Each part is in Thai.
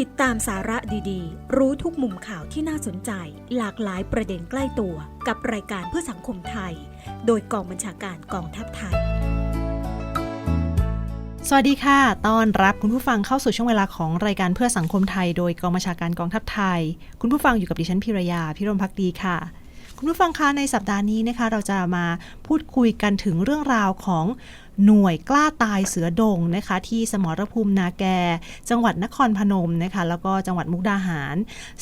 ติดตามสาระดีๆ รู้ทุกมุมข่าวที่น่าสนใจ หลากหลายประเด็นใกล้ตัวกับรายการเพื่อสังคมไทย โดยกองบัญชาการกองทัพไทย สวัสดีค่ะ ต้อนรับคุณผู้ฟังเข้าสู่ช่วงเวลาของรายการเพื่อสังคมไทย โดยกองบัญชาการกองทัพไทย คุณผู้ฟังอยู่กับดิฉันพิรยาพิรมพักดีค่ะคุณผู้ฟังคะในสัปดาห์นี้นะคะ เราจะมาพูดคุยกันถึงเรื่องราวของ หน่วยกล้าตายเสือดงนะคะ ที่สมรภูมินาแก จังหวัดนครพนมนะคะ แล้วก็จังหวัดมุกดาหาร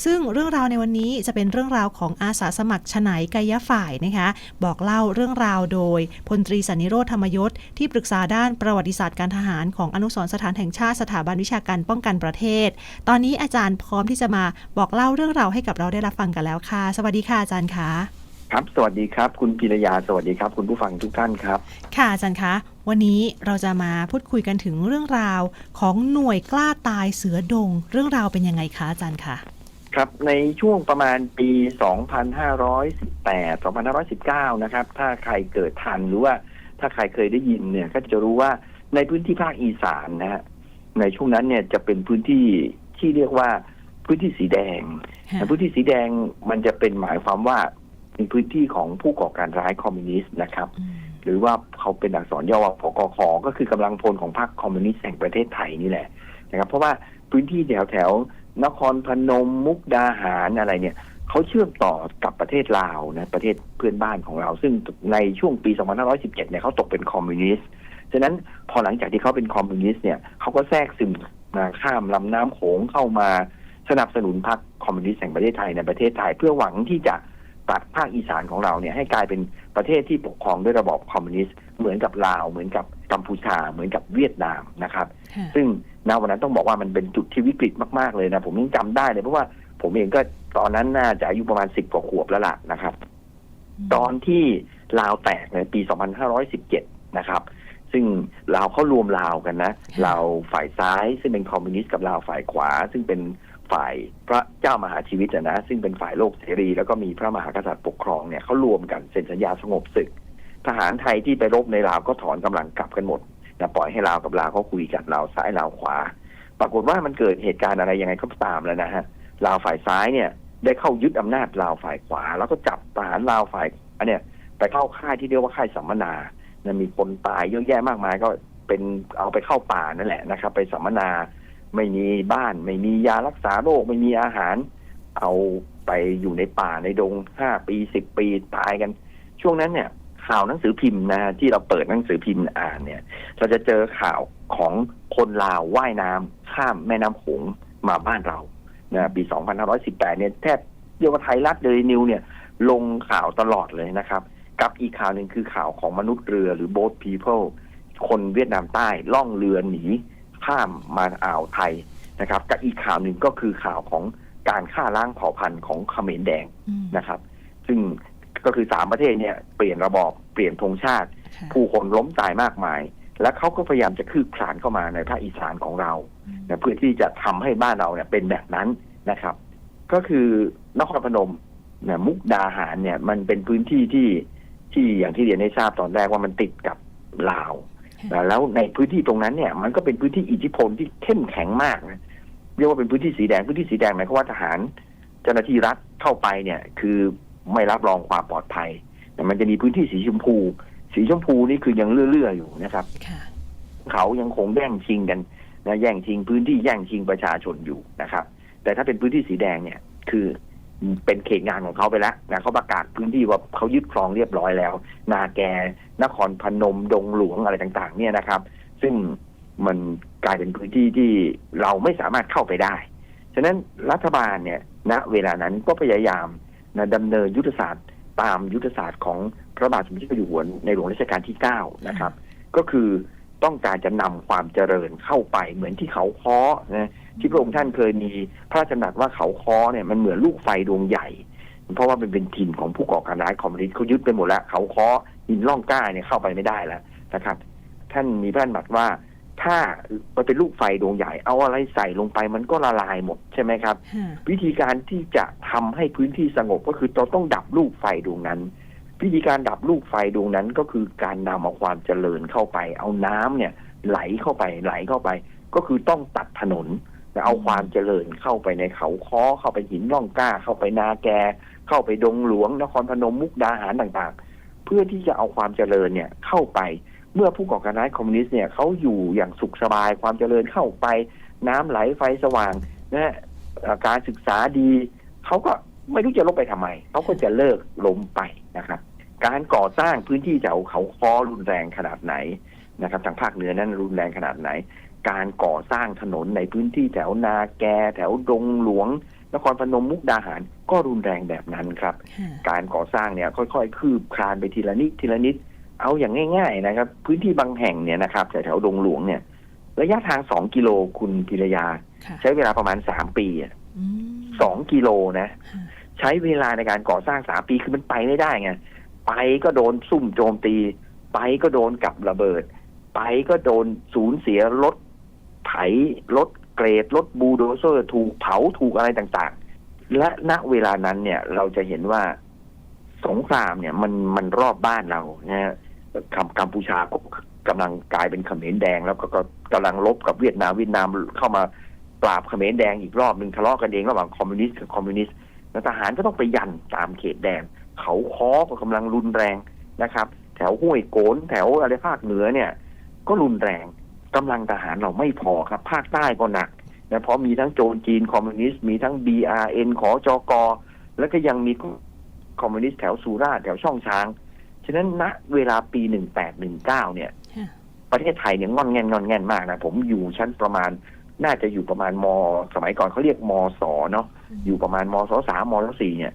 ซึ่งเรื่องราวในวันนี้จะเป็นเรื่องราวของอาสาสมัครฉไนกายฝ่ายนะคะ บอกเล่าเรื่องราวโดยพลตรีสันนิโรธธรรมยศที่ปรึกษาด้านประวัติศาสตร์การทหารของอนุสรสถานแห่งชาติสถาบันวิชาการป้องกันประเทศ ตอนนี้อาจารย์พร้อมที่จะมาบอกเล่าเรื่องราวให้กับเราได้รับฟังกันแล้วค่ะ สวัสดีค่ะอาจารย์ค่ะ ครับ สวัสดีครับ คุณพิรยา สวัสดีครับ คุณผู้ฟังทุกท่านครับ ค่ะอาจารย์คะ วันนี้เราจะมาพูดคุยกันถึงเรื่องราวของหน่วยกล้าตายเสือดง เรื่องราวเป็นยังไงคะอาจารย์คะครับในช่วงประมาณปี 2518 2519 นะครับ ถ้าใครเกิดทันหรือว่าถ้าใครเคยได้ยินเนี่ยก็จะรู้ว่าในพื้นที่ภาคอีสานนะฮะในช่วงนั้นเนี่ยจะเป็นพื้นที่ที่เรียกว่าพื้นที่สีแดงค่ะแต่พื้นที่สีแดงมันจะเป็นหมายความว่า เป็นพื้นที่ของผู้ก่อการร้ายคอมมิวนิสต์นะครับอืมหรือว่าเขาเป็นอักษรย่อว่าพกคก็คือกำลังพลของพรรคคอมมิวนิสต์แห่งประเทศไทยนี่แหละนะครับ เพราะว่าพื้นที่แถวแถวๆนครพนมมุกดาหารอะไรเนี่ยเขาเชื่อมต่อกับประเทศลาวนะประเทศเพื่อนบ้านของเรา ซึ่งในช่วงปี 2517 เนี่ยเขาตกเป็นคอมมิวนิสต์ฉะนั้นพอหลังจากที่เขาเป็นคอมมิวนิสต์เนี่ยเขาก็แทรกซึมมาข้ามลำน้ำโขงเข้ามาสนับสนุนพรรคคอมมิวนิสต์แห่งประเทศไทยในประเทศไทย เพื่อหวังที่จะ ตัดภาคอีสานของเราเนี่ยให้กลายเป็นประเทศที่ปกครองด้วยระบอบคอมมิวนิสต์เหมือนกับลาวเหมือนกับกัมพูชาเหมือนกับเวียดนามนะครับค่ะซึ่งณวันนั้นต้องบอกว่ามันเป็นจุดที่วิกฤตมากๆเลยนะ ผมยังจำได้เลยเพราะว่าผมเองก็ตอนนั้นน่าจะอายุประมาณสิบกว่าขวบแล้วล่ะนะครับ ตอนที่ลาวแตกในปี 2517 นะครับ ซึ่งลาวเขารวมลาวกันนะค่ะลาวฝ่ายซ้ายซึ่งเป็นคอมมิวนิสต์กับลาวฝ่ายขวา ซึ่งเป็น ฝ่ายพระเจ้ามหาชีวิตนะซึ่งเป็นฝ่ายโลกเสรี แล้วก็มีพระมหากษัตริย์ปกครองเนี่ยเขารวมกันเซ็นสัญญาสงบศึก ทหารไทยที่ไปรบในลาวก็ถอนกำลังกลับกันหมดนะปล่อยให้ลาวกับลาวเขาคุยกันลาวซ้ายลาวขวา ปรากฏว่ามันเกิดเหตุการณ์อะไรยังไงก็ตามแล้วนะฮะลาวฝ่ายซ้ายเนี่ย ได้เข้ายึดอำนาจลาวฝ่ายขวา แล้วก็จับทหารลาวฝ่ายขวาเนี่ยไปเข้าค่ายที่เรียกว่าค่ายสัมมนานะมีคนตายเยอะแยะมากมายก็เป็นเอาไปเข้าป่านั่นแหละนะครับ ไปสัมมนา ไม่มีบ้าน ไม่มียารักษาโรคไม่มีอาหาร เอาไปอยู่ในป่าในดงห้าปีสิบปีตายกัน ช่วงนั้นเนี่ย ข่าวหนังสือพิมพ์นะที่เราเปิดหนังสือพิมพ์อ่านเนี่ย เราจะเจอข่าวของคนลาวว่ายน้ำข้ามแม่น้ำโขงมาบ้านเรานะปี 2518 เนี่ยแทบเรียกว่าไทยรัฐเดลินิวเนี่ย ลงข่าวตลอดเลยนะครับ กับอีกข่าวหนึ่งคือข่าวของมนุษย์เรือหรือ boat people คนเวียดนามใต้ล่องเรือหนี ข้ามมาอ่าวไทยนะครับกับอีกข่าวหนึ่งก็คือข่าวของการฆ่าล้างเผ่าพันธุ์ของเขมรแดงอืมนะครับ ซึ่งก็คือสามประเทศเนี่ยเปลี่ยนระบอบเปลี่ยนธงชาติค่ะผู้คนล้มตายมากมาย และเขาก็พยายามจะคืบคลานเข้ามาในภาคอีสานของเราอืมนะเพื่อที่จะทำให้บ้านเราเนี่ยเป็นแบบนั้นนะครับ ก็คือนครพนมนะมุกดาหารเนี่ยมันเป็นพื้นที่ที่ที่อย่างที่เรียนให้ทราบตอนแรกว่ามันติดกับลาวนะ แล้วในพื้นที่ตรงนั้นเนี่ย มันก็เป็นพื้นที่อิทธิพลที่เข้มแข็งมากนะเรียกว่าเป็นพื้นที่สีแดงพื้นที่สีแดงหมายความว่าทหาร เจ้าหน้าที่รัฐเข้าไปเนี่ย คือไม่รับรองความปลอดภัย แต่มันจะมีพื้นที่สีชมพู สีชมพูนี่คือยังเลื่อๆอยู่นะครับค่ะเขายังคงแย่งชิงกันนะแย่งชิงพื้นที่แย่งชิงประชาชนอยู่นะครับ แต่ถ้าเป็นพื้นที่สีแดงเนี่ย คือ เป็นเขตงานของเขาไปแล้วนะเขาประกาศพื้นที่ว่าเขายึดครองเรียบร้อยแล้ว นาแกนครพนมดงหลวงอะไรต่างๆ เนี่ยนะครับ ซึ่งมันกลายเป็นพื้นที่ที่เราไม่สามารถเข้าไปได้ ฉะนั้นรัฐบาลเนี่ยณเวลานั้นก็พยายามนะดำเนินยุทธศาสตร์ตามยุทธศาสตร์ของพระบาทสมเด็จพระเจ้าอยู่หัวในหลวงรัชกาลที่เก้านะครับ ก็คือ ต้องการจะนำความเจริญเข้าไปเหมือนที่เขาค้อนะที่พระองค์ท่านเคยมีพระราชดำรัสว่าเขาค้อเนี่ยมันเหมือนลูกไฟดวงใหญ่ เพราะว่ามันเป็นถิ่นของผู้ก่อการร้ายคอมมิวนิสต์เขายึดไปหมดแล้ว เขาค้อหินล่องกล้าเนี่ยเข้าไปไม่ได้แล้วนะครับ ท่านมีพระราชดำรัสว่าถ้ามันเป็นลูกไฟดวงใหญ่เอาอะไรใส่ลงไปมันก็ละลายหมดใช่ไหมครับค่ะวิธีการที่จะทำให้พื้นที่สงบก็คือเราต้องดับลูกไฟดวงนั้น วิธีการดับลูกไฟดวงนั้นก็คือการนำเอาความเจริญเข้าไป เอาน้ำเนี่ย ไหลเข้าไปไหลเข้าไป ก็คือต้องตัดถนนเอาความเจริญเข้าไปในเขาค้อเข้าไปหินร่องกล้า เข้าไปนาแก เข้าไปดงหลวงนครพนมมุกดาหารต่างๆ เพื่อที่จะเอาความเจริญเนี่ยเข้าไป เมื่อผู้ก่อการร้ายคอมมิวนิสต์เนี่ยเขาอยู่อย่างสุขสบายความเจริญเข้าไป น้ำไหลไฟสว่างนะฮะการศึกษาดีเขาก็ไม่รู้จะลบไปทำไมเขาก็จะเลิกล้มไปนะครับ การก่อสร้างพื้นที่แถวเขาคอรุนแรงขนาดไหนนะครับ ทางภาคเหนือนั้นรุนแรงขนาดไหน การก่อสร้างถนนในพื้นที่แถวนาแก แถวดงหลวง นครพนมมุกดาหารก็รุนแรงแบบนั้นครับค่ะการก่อสร้างเนี่ยค่อยๆ คืบคลานไปทีละนิดทีละนิด เอาอย่างง่าย ๆ นะครับ พื้นที่บางแห่งเนี่ยนะครับแถวๆดงหลวงเนี่ย ระยะทางสองกิโลคุณพิรยาค่ะใช้เวลาประมาณสามปีอะอืมสองกิโลนะค่ะใช้เวลาในการก่อสร้างสามปีคือมันไปไม่ได้ไง ไปก็โดนซุ่มโจมตี ไปก็โดนกับระเบิด ไปก็โดนสูญเสียรถไถรถเกรดรถบูโดเซอร์ถูกเผาถูกอะไรต่างๆ และณเวลานั้นเนี่ยเราจะเห็นว่าสงครามเนี่ยมันมันรอบบ้านเรานะฮะกัมกัมพูชาก็กำลังกลายเป็นเขมรแดง แล้วก็กกำลังลบกับเวียดนามเวียดนามเข้ามาปราบเขมรแดงอีกรอบหนึ่งทะเลาะกันเองระหว่างคอมมิวนิสต์กับคอมมิวนิสต์ทหารก็ต้องไปยันตามเขตแดน เขาค้อก็กำลังรุนแรงนะครับ แถวห้วยโกนแถวอะไรภาคเหนือเนี่ย ก็รุนแรงกำลังทหารเราไม่พอครับ ภาคใต้ก็หนักนะเพราะมีทั้งโจรจีนคอมมิวนิสต์มีทั้ง BRN ขอจกแล้วก็ยังมีคอมมิวนิสต์แถวสุราษฎร์แถวช่องช้าง ฉะนั้นณเวลาปี1819เนี่ยค่ะประเทศไทยเนี่ยงอนแงนงอนแงนมากนะ ผมอยู่ชั้นประมาณน่าจะอยู่ประมาณม สมัยก่อนเขาเรียกมสเนาะอยู่ประมาณมศสามมศสี่เนี่ย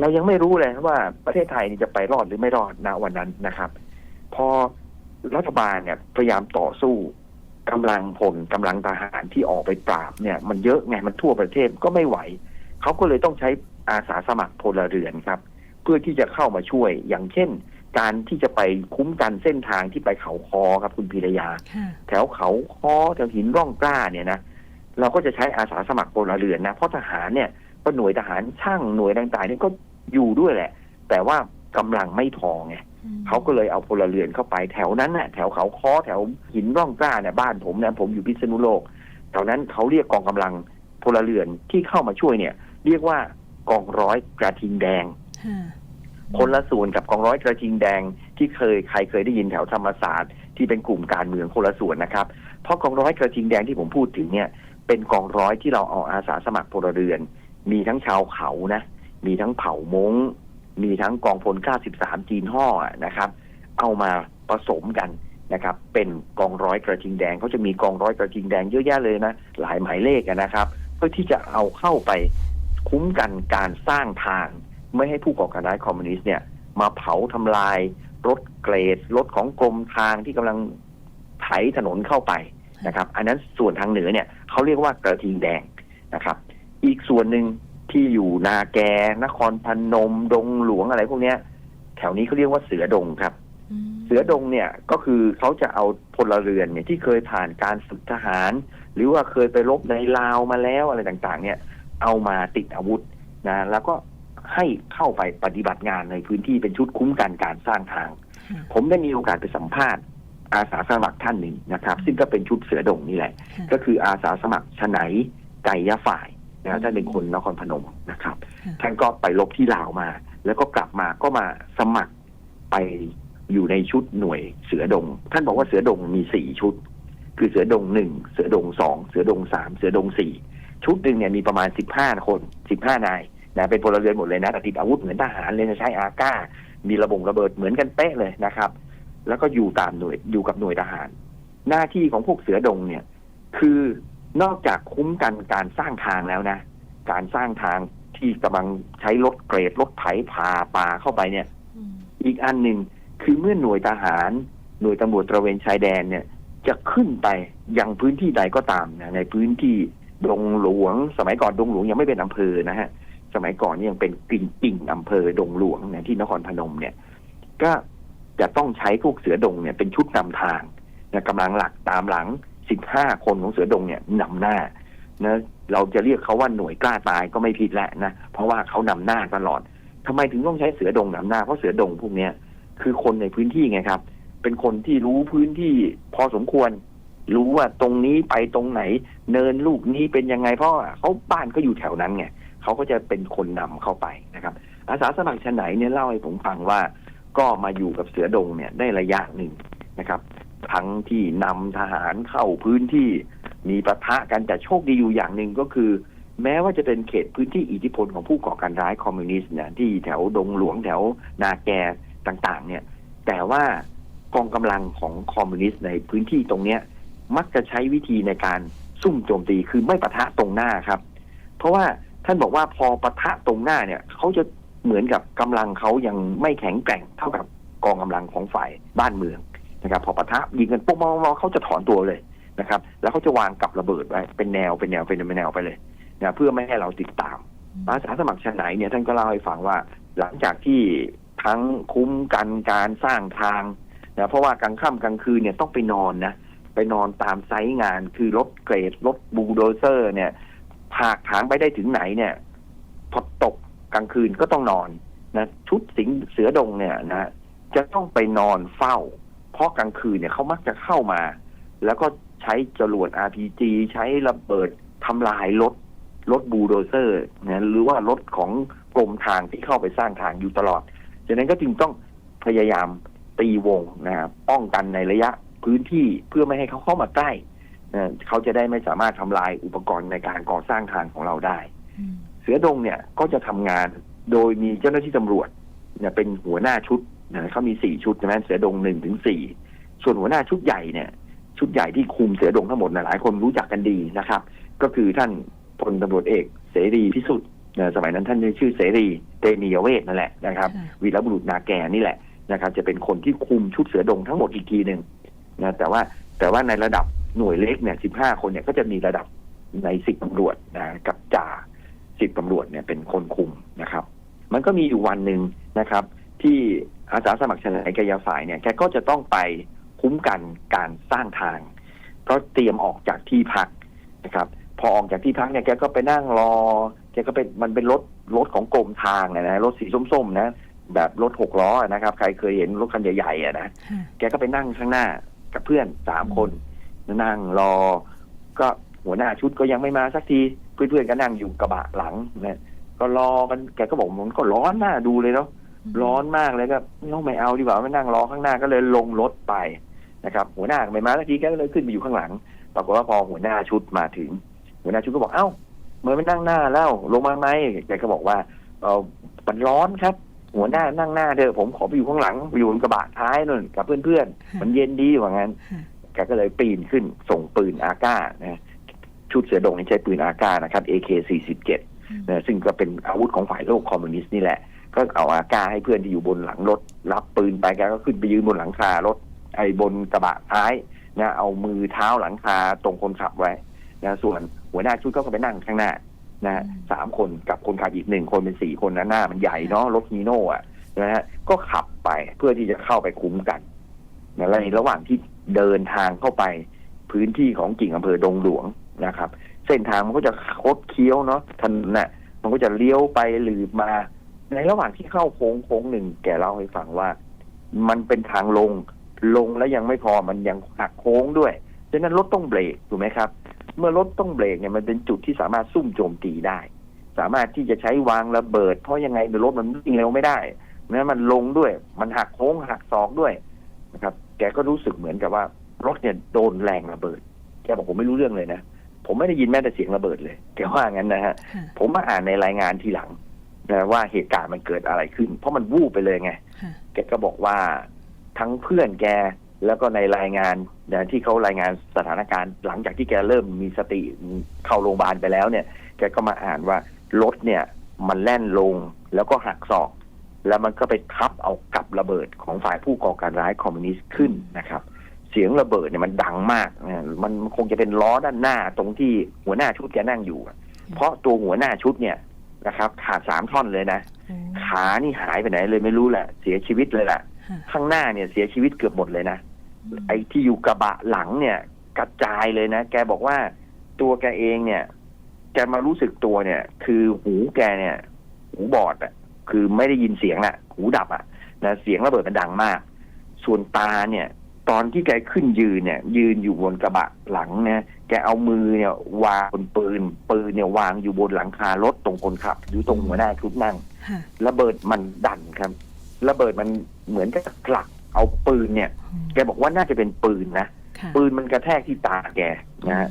เรายังไม่รู้เลยว่าประเทศไทยนี่จะไปรอดหรือไม่รอดณวันนั้นนะครับ พอรัฐบาลเนี่ยพยายามต่อสู้กำลังพลกำลังทหารที่ออกไปปราบเนี่ย มันเยอะไงมันทั่วประเทศก็ไม่ไหว เขาก็เลยต้องใช้อาสาสมัครพลเรือนครับ เพื่อที่จะเข้ามาช่วยอย่างเช่น การที่จะไปคุ้มกันเส้นทางที่ไปเขาคอครับคุณพีรยาค่ะแถวเขาค้อแถวหินร่องกล้าเนี่ยนะเราก็จะใช้อาสาสมัครพลเรือนนะเพราะทหารเนี่ย ก็หน่วยทหารช่างหน่วยต่างๆเนี่ยก็อยู่ด้วยแหละ แต่ว่ากำลังไม่พอไงอืมเขาก็เลยเอาพลเรือนเข้าไปแถวนั้นน่ะแถวเขาค้อแถวหินร่องกล้าเนี่ยบ้านผมเนี่ยผมอยู่พิษณุโลกแถวนั้นเขาเรียกกองกำลังพลเรือนที่เข้ามาช่วยเนี่ย เรียกว่ากองร้อยกระทิงแดงค่ะคนละส่วนกับกองร้อยกระทิงแดงที่เคยใครเคยได้ยินแถวธรรมศาสตร์ที่เป็นกลุ่มการเมืองคนละส่วนนะครับ เพราะกองร้อยกระทิงแดงที่ผมพูดถึงเนี่ย เป็นกองร้อยที่เราเอาอาสาสมัครพลเรือน มีทั้งชาวเขานะ มีทั้งเผ่ามงมีทั้งกองพล 93 จีนห่อนะครับ เอามาผสมกันนะครับ เป็นกองร้อยกระทิงแดงเขาจะมีกองร้อยกระทิงแดงเยอะแยะเลยนะ หลายหมายเลขนะครับ เพื่อที่จะเอาเข้าไปคุ้มกันการสร้างทาง ไม่ให้ผู้ก่อการร้ายคอมมิวนิสต์เนี่ย มาเผาทำลาย รถเกรด รถของกรมทางที่กำลังไถถนนเข้าไปนะครับ อันนั้นส่วนทางเหนือเนี่ยเขาเรียกว่ากระทิงแดงนะครับ อีกส่วนหนึ่งที่อยู่นาแก นครพนม ดงหลวงอะไรพวกเนี้ย แถวนี้เขาเรียกว่าเสือดงครับอืมเสือดงเนี่ยก็คือเขาจะเอาพลเรือนเนี่ยที่เคยผ่านการฝึกทหาร หรือว่าเคยไปรบในลาวมาแล้วอะไรต่างๆ เนี่ย เอามาติดอาวุธนะแล้วก็ให้เข้าไปปฏิบัติงานในพื้นที่เป็นชุดคุ้มกันการสร้างทางค่ะผมได้มีโอกาสไปสัมภาษณ์ อาสาสมัครท่านหนึ่งนะครับ ซึ่งก็เป็นชุดเสือดงนี่แหละค่ะก็คืออาสาสมัครชไหนไก่ยะฝ่าย นะท่านเป็นคนนครพนมนะครับค่ะท่านก็ไปลบที่ลาวมา แล้วก็กลับมาก็มาสมัครไปอยู่ในชุดหน่วยเสือดง ท่านบอกว่าเสือดงมีสี่ชุด คือเสือดงหนึ่งเสือดงสองเสือดงสามเสือดงสี่ชุดหนึ่งเนี่ยมีประมาณสิบห้าคนสิบห้านายนะเป็นพลเรือนหมดเลยนะแต่ติดอาวุธเหมือนทหารเลยนะใช้อาก้า มีระบงระเบิดเหมือนกันเป๊ะเลยนะครับ แล้วก็อยู่ตามหน่วยอยู่กับหน่วยทหาร หน้าที่ของพวกเสือดงเนี่ย คือ นอกจากคุ้มกันการสร้างทางแล้วนะ การสร้างทางที่กำลังใช้รถเกรดรถไถผ่าป่าเข้าไปเนี่ยอืมอีกอันหนึ่งคือเมื่อหน่วยทหาร หน่วยตำรวจตระเวนชายแดนเนี่ย จะขึ้นไปยังพื้นที่ใดก็ตามนะในพื้นที่ดงหลวง สมัยก่อนดงหลวงยังไม่เป็นอำเภอนะฮะ สมัยก่อนนี่ยังเป็นกิ่งกิ่งอำเภอดงหลวงเนี่ยที่นครพนมเนี่ย ก็จะต้องใช้พวกเสือดงเนี่ยเป็นชุดนำทางนะกำลังหลักตามหลัง 15 คนของเสือดงเนี่ยนำหน้านะเราจะเรียกเขาว่าหน่วยกล้าตายก็ไม่ผิดแหล้วนะเพราะว่าเขานำหน้าตลอดทำไมถึงต้องใช้เสือดงนำหน้าเพราะเสือดงพวกเนี้ยคือคนในพื้นที่ไงครับ เป็นคนที่รู้พื้นที่พอสมควร รู้ว่าตรงนี้ไปตรงไหน เนินลูกนี้เป็นยังไงเพราะเขาบ้านก็อยู่แถวนั้นไงเขาก็จะเป็นคนนำเข้าไปนะครับ อาสาสมัครชนไหนเนี่ยเล่าให้ผมฟังว่า ก็มาอยู่กับเสือดงเนี่ยได้ระยะหนึ่งนะครับ ทั้งที่นำทหารเข้าพื้นที่มีประทะกันแต่โชคดีอยู่อย่างหนึ่งก็คือ แม้ว่าจะเป็นเขตพื้นที่อิทธิพลของผู้ก่อการร้ายคอมมิวนิสต์เนี่ยที่แถวดงหลวงแถวนาแกต่างๆ เนี่ย แต่ว่ากองกำลังของคอมมิวนิสต์ในพื้นที่ตรงเนี้ยมักจะใช้วิธีในการซุ่มโจมตีคือไม่ปะทะตรงหน้าครับ เพราะว่าท่านบอกว่าพอปะทะตรงหน้าเนี่ยเขาจะเหมือนกับกำลังเขายังไม่แข็งแกร่งเท่ากับกองกำลังของฝ่ายบ้านเมือง นะครับพอปะทะยิงกันปุ๊บมองเขาจะถอนตัวเลยนะครับ แล้วเขาจะวางกับระเบิดไว้เป็นแนวเป็นแนวเป็นแนวไปเลยนะเพื่อไม่ให้เราติดตามอาสาสมัครชนไหนเนี่ยท่านก็เล่าให้ฟังว่า หลังจากที่ทั้งคุ้มกันการสร้างทางนะเพราะว่ากลางค่ำกลางคืนเนี่ยต้องไปนอนนะไปนอนตามไซต์งานคือรถเกรดรถบูลโดเซอร์เนี่ยผากถางไปได้ถึงไหนเนี่ยพอตกกลางคืนก็ต้องนอนนะชุดสิงเสือดงเนี่ยนะจะต้องไปนอนเฝ้า เพราะกลางคืนเนี่ยเขามักจะเข้ามา แล้วก็ใช้จรวด RPG ใช้ระเบิดทำลายรถรถบูโดเซอร์นะหรือว่ารถของกรมทางที่เข้าไปสร้างทางอยู่ตลอดฉะนั้นก็จึงต้องพยายามตีวงนะครับป้องกันในระยะพื้นที่เพื่อไม่ให้เขาเข้ามาใกล้นะเขาจะได้ไม่สามารถทำลายอุปกรณ์ในการก่อสร้างทางของเราได้ เสือดงเนี่ยก็จะทำงานโดยมีเจ้าหน้าที่ตำรวจเนี่ยเป็นหัวหน้าชุด นะเขามีสี่ชุดใช่ไหมเสือดงหนึ่งถึงสี่ส่วนหัวหน้าชุดใหญ่เนี่ย ชุดใหญ่ที่คุมเสือดงทั้งหมดนะหลายคนรู้จักกันดีนะครับ ก็คือท่านพลตำรวจเอกเสรีพิสุทธิ์นะสมัยนั้นท่านชื่อเสรีเตมียเวทนั่นแหละนะครับค่ะวีรบุรุษนาแกนี่แหละนะครับ จะเป็นคนที่คุมชุดเสือดงทั้งหมดอีกทีหนึ่งนะแต่ว่าแต่ว่าในระดับหน่วยเล็กเนี่ยสิบห้าคนเนี่ยก็จะมีระดับในสิบตำรวจนะกับจ่าสิบตำรวจเนี่ยเป็นคนคุมนะครับ มันก็มีอยู่วันหนึ่งนะครับ ที่อาสาสมัครชนายกายาฝ่ายเนี่ยแกก็จะต้องไปคุ้มกันการสร้างทางก็เตรียมออกจากที่พักนะครับ พอออกจากที่พักเนี่ยแกก็ไปนั่งรอแกก็เป็นมันเป็นรถรถของกรมทางอะนะรถสีส้มๆนะแบบรถหกล้อนะครับ ใครเคยเห็นรถคันใหญ่ๆอะนะค่ะแกก็ไปนั่งข้างหน้ากับเพื่อนสามคน นั่งรอ ก็หัวหน้าชุดก็ยังไม่มาสักทีเพื่อนๆก็นั่งอยู่กระบะหลังนะก็รอกันแกก็บอกมันก็ร้อนหน้าดูเลยเนาะ ร้อนมากเลยก็น้องไม่เอาดีกว่าไม่นั่งรอข้างหน้าก็เลยลงรถไปนะครับ หัวหน้าไม่มาสักทีแกก็เลยขึ้นไปอยู่ข้างหลังปรากฏว่าพอหัวหน้าชุดมาถึง หัวหน้าชุดก็บอกเอ้าเมื่อไม่นั่งหน้าแล้วลงมาไหมแกก็บอกว่าเออมันร้อนครับ หัวหน้านั่งหน้าเถอะผมขอไปอยู่ข้างหลังไปอยู่บนกระบะท้ายนู่นกับเพื่อนๆมันเย็นดีว่างั้นค่ะแกก็เลยปีนขึ้นส่งปืนอาก้านะชุดเสือดงนี่ใช้ปืนอาก้านะครับ AK47 นะซึ่งก็เป็นอาวุธของฝ่ายโลกคอมมิวนิสต์นี่แหละ ก็เอาอาก้าให้เพื่อนที่อยู่บนหลังรถ รับปืนไปแกก็ขึ้นไปยืนบนหลังคารถ ไอ้บนกระบะท้ายนะเอามือเท้าหลังคาตรงคนขับไว้นะส่วนหัวหน้าชุดก็ไปนั่งข้างหน้านะสามคนกับคนขับอีกหนึ่งคนเป็นสี่คนนะหน้ามันใหญ่เนาะรถฮีโน่อะนะฮะก็ขับไปเพื่อที่จะเข้าไปคุ้มกันนะและในระหว่างที่เดินทางเข้าไปพื้นที่ของกิ่งอำเภอดงหลวงนะครับ เส้นทางมันก็จะคดเคี้ยวเนาะถนนน่ะมันก็จะเลี้ยวไปหลืบมา ในระหว่างที่เข้าโค้งโค้งหนึ่งแกเล่าให้ฟังว่า มันเป็นทางลงลงแล้วยังไม่พอมันยังหักโค้งด้วยฉะนั้นรถต้องเบรกถูกไหมครับ เมื่อรถต้องเบรกเนี่ยมันเป็นจุดที่สามารถซุ่มโจมตีได้ สามารถที่จะใช้วางระเบิด เพราะยังไงรถมันวิ่งเร็วไม่ได้นะมันลงด้วย มันหักโค้งหักศอกด้วยนะครับ แกก็รู้สึกเหมือนกับว่ารถเนี่ยโดนแรงระเบิดแกบอกผมไม่รู้เรื่องเลยนะผมไม่ได้ยินแม้แต่เสียงระเบิดเลยแกว่างั้นนะฮะค่ะผมมาอ่านในรายงานทีหลัง นะว่าเหตุการณ์มันเกิดอะไรขึ้น เพราะมันวูบไปเลยไงค่ะแกก็บอกว่าทั้งเพื่อนแกแล้วก็ในรายงานนะที่เขารายงานสถานการณ์ หลังจากที่แกเริ่มมีสติเข้าโรงพยาบาลไปแล้วเนี่ย แกก็มาอ่านว่ารถเนี่ย มันแล่นลงแล้วก็หักศอก แล้วมันก็ไปทับเอากับระเบิดของฝ่ายผู้ก่อการร้ายคอมมิวนิสต์ขึ้นนะครับ เสียงระเบิดเนี่ยมันดังมากนะมันคงจะเป็นล้อด้านหน้าตรงที่หัวหน้าชุดแกนั่งอยู่อะเพราะตัวหัวหน้าชุดเนี่ย นะครับ ขาดสามท่อนเลยนะโอ้ขานี่หายไปไหนเลยไม่รู้แหละ เสียชีวิตเลยแหละค่ะข้างหน้าเนี่ยเสียชีวิตเกือบหมดเลยนะ ไอ้ที่อยู่กระบะหลังเนี่ย กระจายเลยนะ แกบอกว่าตัวแกเองเนี่ยแกมารู้สึกตัวเนี่ย คือหูแกเนี่ย หูบอดอะ คือไม่ได้ยินเสียงอะ หูดับอะนะเสียงระเบิดมันดังมาก ส่วนตาเนี่ย ตตอนที่แกขึ้นยืนเนี่ย ยืนอยู่บนกระบะหลังเนี่ยแกเอามือเนี่ยวางบนปืน ปืนเนี่ยวางอยู่บนหลังคารถตรงคนขับอยู่ตรงหัวหน้าชุดนั่งค่ะระเบิดมันดันครับระเบิดมันเหมือนกับผลักเอาปืนเนี่ยอืมแกบอกว่าน่าจะเป็นปืนนะค่ะปืนมันกระแทกที่ตาแกนะฮะ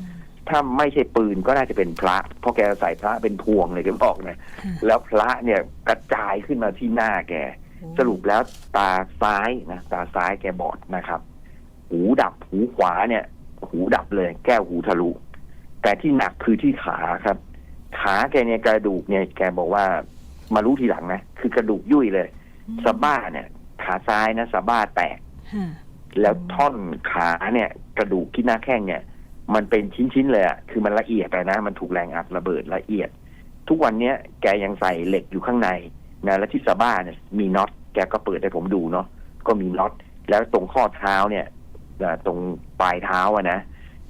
ถ้าไม่ใช่ปืนก็น่าจะเป็นพระเพราะแกใส่พระเป็นพวงเลยแกบอกนะค่ะแล้วพระเนี่ยกระจายขึ้นมาที่หน้าแก สรุปแล้วตาซ้ายนะตาซ้ายแกบอดนะครับ หูดับหูขวาเนี่ย หูดับเลย แก้วหูทะลุ แต่ที่หนักคือที่ขาครับ ขาแกเนี่ยกระดูกเนี่ยแกบอกว่ามารู้ทีหลังนะคือกระดูกยุ่ยเลยสะบ้าเนี่ย ขาซ้ายนะสะบ้าแตกค่ะแล้วท่อนขาเนี่ย กระดูกที่หน้าแข้งเนี่ย มันเป็นชิ้นๆเลยอะคือมันละเอียดไปนะ มันถูกแรงอัดระเบิดละเอียด ทุกวันเนี้ยแกยังใส่เหล็กอยู่ข้างในนะแล้วที่สะบ้าเนี่ยมีน็อตแกก็เปิดให้ผมดูเนาะก็มีน็อตแล้วตรงข้อเท้าเนี่ยอ่า ตรงปลายเท้าอะนะ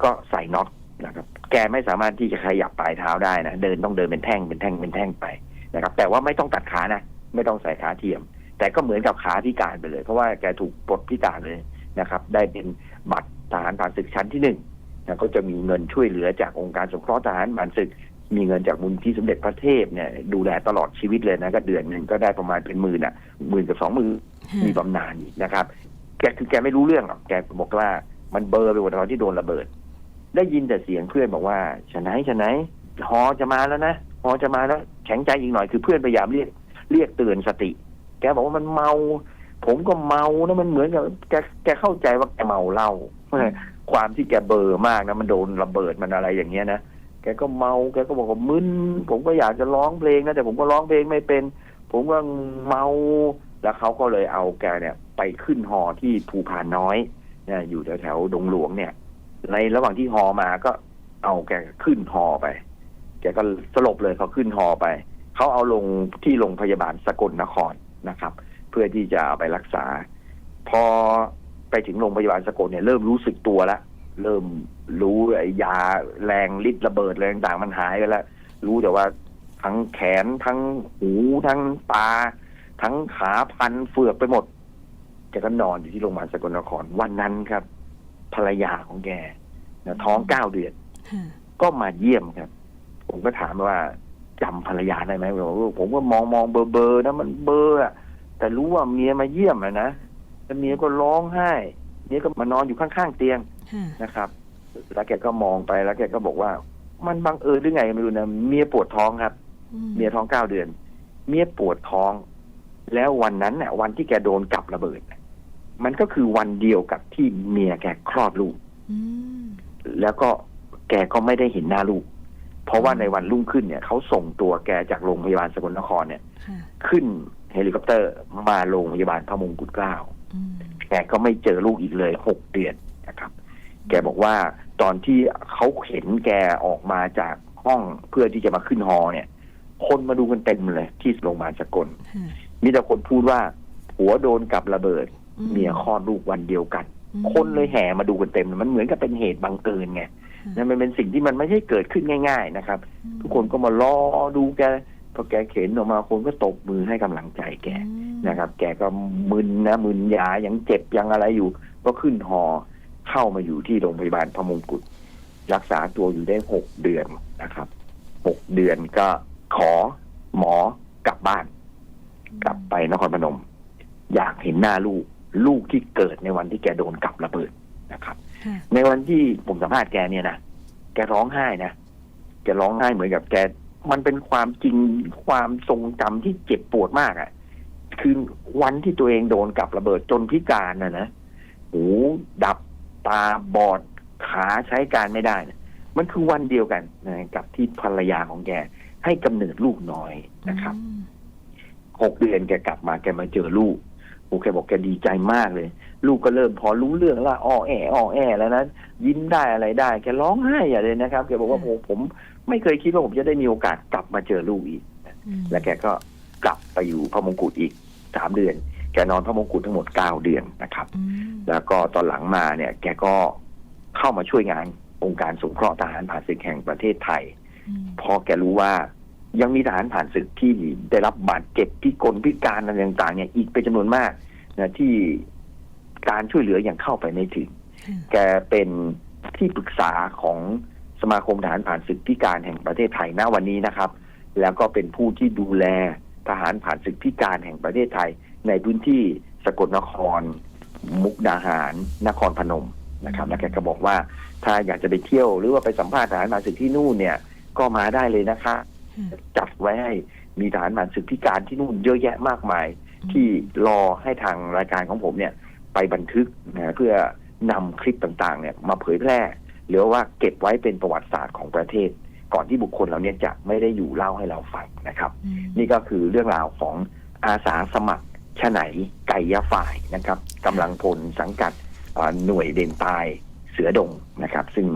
ก็ใส่น็อตนะครับ แกไม่สามารถที่จะขยับปลายเท้าได้นะเดินต้องเดินเป็นแท่งเป็นแท่งเป็นแท่งไปนะครับ แต่ว่าไม่ต้องตัดขานะไม่ต้องใส่ขาเทียม แต่ก็เหมือนกับขาพิการไปเลย เพราะว่าแกถูกปลดพิการเลยนะครับ ได้เป็นบัตรทหารผ่านศึกชั้นที่หนึ่งนะก็จะมีเงินช่วยเหลือจากองค์การสงเคราะห์ทหารผ่านศึก มีเงินจากมูลที่สมเด็จพระเทพเนี่ยดูแลตลอดชีวิตเลยนะก็เดือนหนึ่งก็ได้ประมาณเป็นหมื่นอะหมื่นกับสองหมื่นมีบำนาญอีกนะครับ แกคือแกไม่รู้เรื่องหรอกแกบอกว่ามันเบอร์ไปหมดตอนที่โดนระเบิด ได้ยินแต่เสียงเพื่อนบอกว่าชะไหนชะไหนฮอจะมาแล้วนะฮอจะมาแล้วแข็งใจอีกหน่อยคือเพื่อนพยายามเรียกเรียกเตือนสติ แกบอกว่ามันเมา ผมก็เมานะมันเหมือนกับแกแกเข้าใจว่าแกเมาเหล้าความที่แกเบอร์มากนะมันโดนระเบิดมันอะไรอย่างเงี้ยนะแกก็เมาแกก็บอกว่ามึนผมก็อยากจะร้องเพลงนะแต่ผมก็ร้องเพลงไม่เป็น ผมก็เมาแล้วเขาก็เลยเอาแกเนี่ย ไปขึ้นหอที่ภูพานน้อยเนี่ยอยู่แถวแถวดงหลวงเนี่ย ในระหว่างที่หอมาก็เอาแกขึ้นหอไป แกก็สลบเลยเขาขึ้นหอไป เขาเอาลงที่โรงพยาบาลสกลนครนะครับ เพื่อที่จะไปรักษา พอไปถึงโรงพยาบาลสกลเนี่ยเริ่มรู้สึกตัวแล้วเริ่มรู้ไอ้ยาแรงฤทธิ์ระเบิดอะไรต่างๆมันหายไปแล้วรู้แต่ว่าทั้งแขนทั้งหูทั้งตา ทั้งขาพันเฟือกไปหมด แกก็นอนอยู่ที่โรงพยาบาลสกลนครวันนั้นครับ ภรรยาของแกนะท้องเก้าเดือนค่ะก็มาเยี่ยมครับ ผมก็ถามว่าจำภรรยาได้ไหมบอกว่าผมก็มองมองเบอร์เบอร์นะมันเบอร์อะแต่รู้ว่าเมียมาเยี่ยมอะนะแล้วเมียก็ร้องไห้เมียก็มานอนอยู่ข้างๆเตียงค่ะนะครับ แล้วแกก็มองไปแล้วแกก็บอกว่า มันบังเอิญหรือไงไม่รู้นะเมียปวดท้องครับอืมเมียท้องเก้าเดือน เมียปวดท้อง แล้ววันนั้นน่ะวันที่แกโดนกับระเบิดน่ะ มันก็คือวันเดียวกับที่เมียแกคลอดลูกอืมแล้วก็แกก็ไม่ได้เห็นหน้าลูก เพราะว่าในวันรุ่งขึ้นเนี่ยเขาส่งตัวแกจากโรงพยาบาลสกลนครเนี่ยค่ะขึ้นเฮลิคอปเตอร์มาโรงพยาบาลพระมงกุฎเกล้าอืมแกก็ไม่เจอลูกอีกเลยหกเดือนนะครับ แกบอกว่าตอนที่เขาเห็นแกออกมาจากห้องเพื่อที่จะมาขึ้นฮอเนี่ย คนมาดูกันเต็มเลยที่โรงพยาบาลสกลค่ะมีแต่คนพูดว่าผัวโดนกับระเบิดอื เมียคลอดลูกวันเดียวกันอืมคนเลยแห่มาดูกันเต็ม มันเหมือนกับเป็นเหตุบังเอิญไงนั่นมันเป็นสิ่งที่มันไม่ใช่เกิดขึ้นง่าย ๆ นะครับอืมทุกคนก็มารอดูแกพอแกเข็นออกมาคนก็ตบมือให้กำลังใจแกอืมนะครับ แกก็มึนนะมึนยายังเจ็บยังอะไรอยู่ ก็ขึ้นหอเข้ามาอยู่ที่โรงพยาบาลพระมงกุฎรักษาตัวอยู่ได้หกเดือนนะครับหกเดือนก็ขอหมอกลับบ้าน กลับไปนครพนม อยากเห็นหน้าลูก ลูกที่เกิดในวันที่แกโดนกับระเบิดนะครับค่ะในวันที่ผมสัมภาษณ์แกเนี่ยนะแกร้องไห้นะแกร้องไห้เหมือนกับแก มันเป็นความจริงความทรงจำที่เจ็บปวดมากอะ่ะ คือวันที่ตัวเองโดนกับระเบิดจนพิการนะนะหูดับตาบอดขาใช้การไม่ได้นะมันคือวันเดียวกันนะกับที่ภรรยาของแกให้กำเนิดลูกน้อยนะครับอืมหกเดือนแกกลับมาแกมาเจอลูก โอ้แกบอกแกดีใจมากเลย ลูกก็เริ่มพอรู้เรื่องแล้วอ้อแออ้อแอแล้วนะยิ้มได้อะไรได้ แกร้องไห้อย่าเลยนะครับแกบอกว่าโอ้ผมไม่เคยคิดว่าผมจะได้มีโอกาสกลับมาเจอลูกอีกอืมและแกก็กลับไปอยู่พระมงกุฎอีกสามเดือน แกนอนพระมงกุฎทั้งหมดเก้าเดือนนะครับอืมแล้วก็ตอนหลังมาเนี่ย แกก็เข้ามาช่วยงานองค์การสงเคราะห์ทหารผ่านศึกแห่งประเทศไทยอืมพอแกรู้ว่า ยังมีทหารผ่านศึกที่ได้รับบาดเจ็บพิกลพิการอะไรต่างๆเนี่ยอีกเป็นจำนวนมากนะที่การช่วยเหลือยังเข้าไปไม่ถึงอืมแกเป็นที่ปรึกษาของสมาคมทหารผ่านศึกพิการแห่งประเทศไทยณวันนี้นะครับ แล้วก็เป็นผู้ที่ดูแลทหารผ่านศึกพิการแห่งประเทศไทย ในพื้นที่สกลนคร มุกดาหาร นครพนมนะครับ แล้วแกก็บอกว่าถ้าอยากจะไปเที่ยวหรือว่าไปสัมภาษณ์ทหารผ่านศึกที่นู่นเนี่ยก็มาได้เลยนะคะอืม จัดไว้ให้มีทหารผ่านศึกพิการที่นู่นเยอะแยะมากมาย ที่รอให้ทางรายการของผมเนี่ย ไปบันทึกนะเพื่อนำคลิปต่างๆ เนี่ยมาเผยแพร่ หรือว่าเก็บไว้เป็นประวัติศาสตร์ของประเทศ ก่อนที่บุคคลเหล่านี้จะไม่ได้อยู่เล่าให้เราฟังนะครับอืมนี่ก็คือเรื่องราวของอาสาสมัครชะไหนไก่ยาฝ่ายนะครับกำลังพลสังกัดอ่าหน่วยเด่นตายเสือดงนะครับ ซึ่ง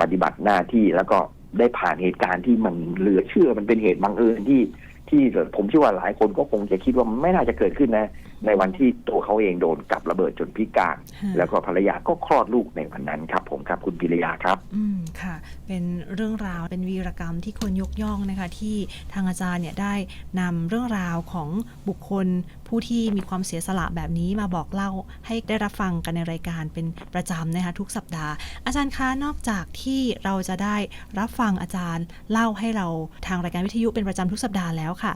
ปฏิบัติหน้าที่แล้วก็ ได้ผ่านเหตุการณ์ที่มันเหลือเชื่อมันเป็นเหตุบังเอิญที่ที่ผมเชื่อว่าหลายคนก็คงจะคิดว่ามันไม่น่าจะเกิดขึ้นนะในวันที่ตัวเขาเองโดนกับระเบิดจนพิการค่ะแล้วก็ภรรยาก็คลอดลูกในวันนั้นครับ ผมครับคุณพิรยาครับ อืมค่ะ เป็นเรื่องราวเป็นวีรกรรมที่คนยกย่องนะคะ ที่ทางอาจารย์เนี่ยได้นำเรื่องราวของบุคคลผู้ที่มีความเสียสละแบบนี้มาบอกเล่าให้ได้รับฟังกันในรายการเป็นประจำนะคะทุกสัปดาห์ อาจารย์คะนอกจากที่เราจะได้รับฟังอาจารย์เล่าให้เราทางรายการวิทยุเป็นประจำทุกสัปดาห์แล้วค่ะ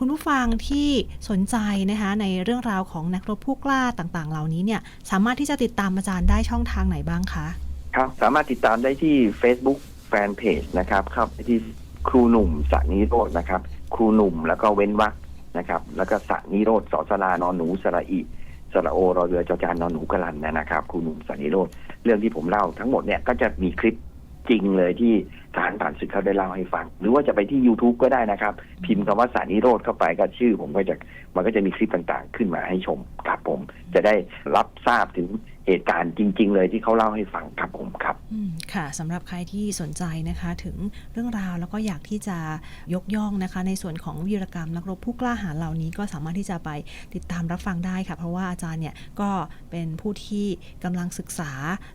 คุณผู้ฟังที่สนใจนะคะในเรื่องราวของนักรบผู้กล้าต่างๆ เหล่านี้เนี่ยสามารถที่จะติดตามอาจารย์ได้ช่องทางไหนบ้างคะ ครับสามารถติดตามได้ที่ Facebook Fanpage นะครับเข้าไปที่ครูหนุ่มสานิโรธนะครับ ครูหนุ่มแล้วก็เว้นวรรคนะครับ แล้วก็สานิโรธสอสลานอนหนูสระอิสระโอรอเรือจอจานนอนหนูกะลันนะครับ ครูหนุ่มสานิโรธเรื่องที่ผมเล่าทั้งหมดเนี่ยก็จะมีคลิป จริงเลยที่ทหารผ่านศึกเขาได้เล่าให้ฟัง หรือว่าจะไปที่ YouTube ก็ได้นะครับ พิมพ์คำว่าสานิโรธเข้าไปก็ชื่อ ผมก็จะมันก็จะมีคลิปต่างๆ ขึ้นมาให้ชมครับผม จะได้รับทราบถึงเหตุการณ์จริง ๆ เลยที่เขาเล่าให้ฟังครับผมครับ ค่ะสำหรับใครที่สนใจนะคะถึงเรื่องราวแล้วก็อยากที่จะยกย่องนะคะ ในส่วนของวีรกรรมนักรบผู้กล้าหาญเหล่านี้ก็สามารถที่จะไปติดตามรับฟังได้ค่ะ เพราะว่าอาจารย์เนี่ยก็เป็นผู้ที่กำลังศึกษา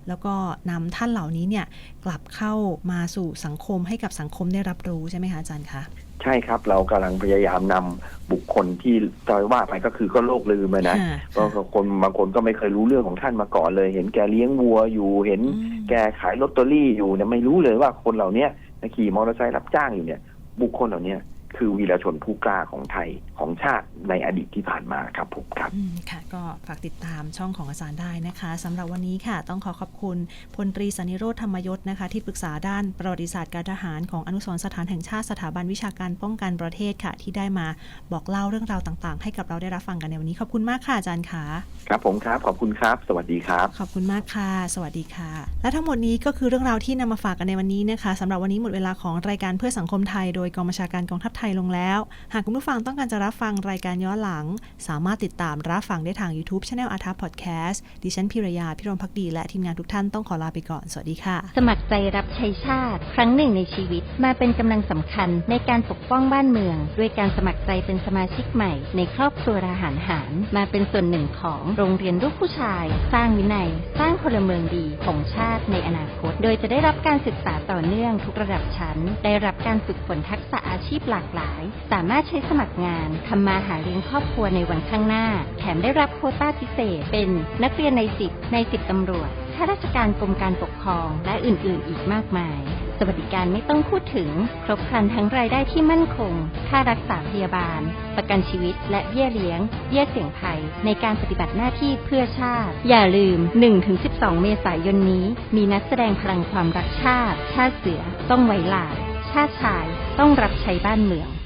แล้วก็นำท่านเหล่านี้เนี่ยกลับเข้ามาสู่สังคมให้กับสังคมได้รับรู้ใช่ไหมคะอาจารย์คะ ใช่ครับเรากำลังพยายามนำบุคคลที่จอยว่าไปก็คือก็โลกลืมอะนะค่ะก็คนบางคนก็ไม่เคยรู้เรื่องของท่านมาก่อนเลย เห็นแกเลี้ยงวัวอยู่เห็นอืมแกขายลอตเตอรี่อยู่เนี่ยไม่รู้เลยว่าคนเหล่าเนี้ยขี่มอเตอร์ไซค์รับจ้างอยู่เนี่ย บุคคลเหล่าเนี้ย คือวีรชนผู้กล้าของไทยของชาติในอดีตที่ผ่านมาครับผมครับอืมค่ะ ก็ฝากติดตามช่องของอาจารย์ได้นะคะสำหรับวันนี้ค่ะ ต้องขอขอบคุณพลตรีสันนิโรธธรรมยศนะคะ ที่ปรึกษาด้านประวัติศาสตร์การทหารของอนุสรณ์สถานแห่งชาติสถาบันวิชาการป้องกันประเทศค่ะ ที่ได้มาบอกเล่าเรื่องราวต่าง ๆ ให้กับเราได้รับฟังกันในวันนี้ขอบคุณมากค่ะอาจารย์ค่ะครับผมครับขอบคุณครับ สวัสดีครับ ขอบคุณมากค่ะ สวัสดีค่ะ และทั้งหมดนี้ก็คือเรื่องราวที่นำมาฝากกันในวันนี้นะคะสำหรับวันนี้หมดเวลาของรายการเพื่อสังคมไทยโดยกองบัญชาการกองทัพไทยลงแล้ว หากคุณผู้ฟังต้องการจะรับฟังรายการย้อนหลัง สามารถติดตามรับฟังได้ทาง YouTube Channel อาทัพพอดแคสต์ดิฉันพิรยาพิรมพักดี และทีมงานทุกท่านต้องขอลาไปก่อน สวัสดีค่ะ สมัครใจรับใช้ชาติ ครั้งหนึ่งในชีวิตมาเป็นกำลังสำคัญในการปกป้องบ้านเมือง ด้วยการสมัครใจเป็นสมาชิกใหม่ ในครอบครัวทหารหารมาเป็นส่วนหนึ่งของโรงเรียนลูกผู้ชาย สร้างวินัย สร้างพลเมืองดีของชาติในอนาคต โดยจะได้รับการศึกษาต่อเนื่องทุกระดับชั้น ได้รับการฝึกฝนทักษะอาชีพหลากหลาย สามารถใช้สมัครงานทำมาหาเลี้ยงครอบครัวในวันข้างหน้า แถมได้รับโควต้าพิเศษ เป็นนักเรียนในสิบในสิบตำรวจข้าราชการกรมการปกครอง และอื่นๆ อีกมากมาย สวัสดิการไม่ต้องพูดถึง ครบครันทั้งรายได้ที่มั่นคง ค่ารักษาพยาบาล ประกันชีวิต และเบี้ยเลี้ยง เบี้ยเสี่ยงภัย ในการปฏิบัติหน้าที่เพื่อชาติ อย่าลืม 1-12 เมษายนนี้ มีนัดแสดงพลังความรักชาติ ชาติเสือ ต้องไว้ลา ชาติชายต้องรับใช้บ้านเมือง